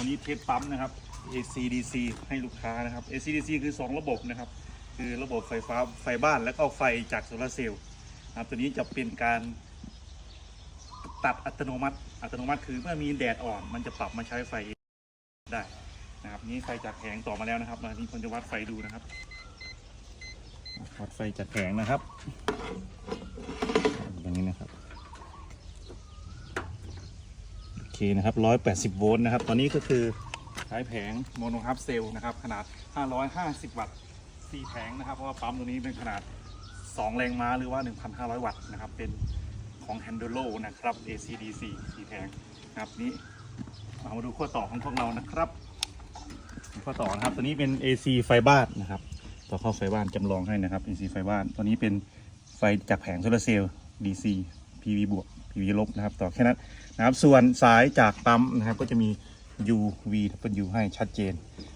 อานี้เทสปั๊มนะครับ ACDC ให้ลูกค้านะครับ ACDC คือ 2 ระบบนะครับ คือระบบไฟฟ้าไฟบ้านแล้วก็ไฟจากโซลาเซลล์นะครับตัวนี้จะเป็นการตัดอัตโนมัติ อัตโนมัติคือเมื่อมีแดดอ่อน มันจะปรับมาใช้ไฟได้นะครับนี่ไฟจากแผงต่อมาแล้วนะครับมาที่คนจะวัดไฟดูนะครับวัดไฟจากแผงนะครับ โอเค นะครับ 180 โวลต์นะครับ ตอนนี้ก็คือใช้แผงโมโนฮับเซลล์นะครับ ขนาด 550 วัตต์4แผงนะครับ เพราะว่าปั๊มตัวนี้เป็นขนาด 2 แรงม้าหรือว่า 1,500 วัตต์นะครับ เป็นของ h a n d l o นะครับ ACDC 4แผงนะครับนี้เอามาดูข้อต่อของพวกเรานะครับ ข้อต่อนะครับ ตัวนี้เป็น AC ไฟบ้านนะครับ ต่อเข้าไฟบ้านจำลองให้นะครับ AC ไฟบ้าน ตัวนี้เป็นไฟจากแผงโซลาร์เซลล์ DC PV บวก PV ลบนะครับ ต่อแค่นั้นนะครับ ส่วนสายจากปั๊มนะครับ ก็จะมี UV W ให้ชัดเจน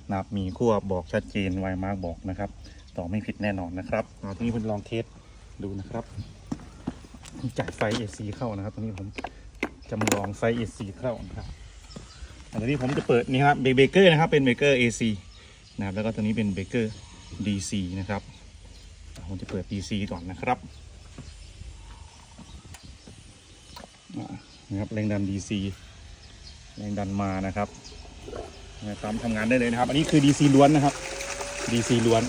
นะครับ มีขั้วบอกชัดเจนไวมากบอกนะครับ ต่อไม่ผิดแน่นอนนะครับเอาทีนี้ผมลองเทสดูนะครับจ่ายไฟ AC เข้านะครับ ตรงนี้ผมจำลองไฟ AC เข้านะครับอันนี้ผมจะเปิดนี่ครับเบเกอร์นะครับ เป็นเบเกอร์ AC นะครับ แล้วก็ตัวนี้เป็นเบเกอร์ DC นะครับ ผมจะเปิด DC ก่อนนะครับอะ นะครับแรงดัน DC แรงดันมานะครับนะครับทำงานได้เลยนะครับ อันนี้คือ DC ล้วนนะครับ DC ล้วน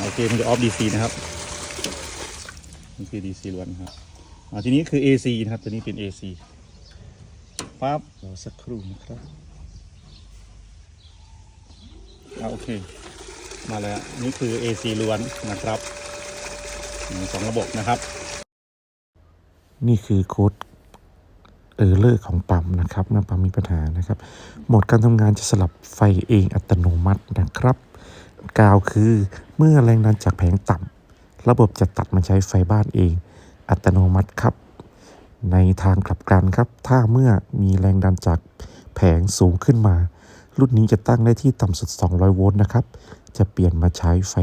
โอเคมันจะออฟ DC นะครับนี่คือ DC ล้วนครับอาทีนี้คือ AC นะครับตัวนี้เป็น AC ปั๊บรอสักครู่นะครับอ่าโอเค มาแล้วนี่คือ AC ล้วนนะครับ สองระบบนะครับ นี่คือโค้ดเออร์เลอร์ของปั๊มนะครับเมื่อปั๊มมีปัญหานะครับ โหมดการทำงานจะสลับไฟเองอัตโนมัตินะครับกล่าวคือเมื่อแรงดันจากแผงต่ำระบบจะตัดมาใช้ไฟบ้านเอง อัตโนมัติครับ ในทางกลับกันครับ ถ้าเมื่อมีแรงดันจากแผงสูงขึ้นมา รุ่นนี้จะตั้งได้ที่ต่ำสุด 200 โวลต์นะครับ จะเปลี่ยนมาใช้ไฟ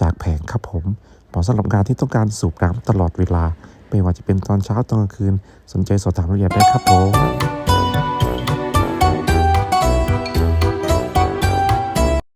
จากแผงครับผม เหมาะสำหรับการที่ต้องการสูบน้ำตลอดเวลา ไม่ว่าจะเป็นตอนเช้าตอนกลางคืน สนใจสอบถามรายละเอียดได้ครับผม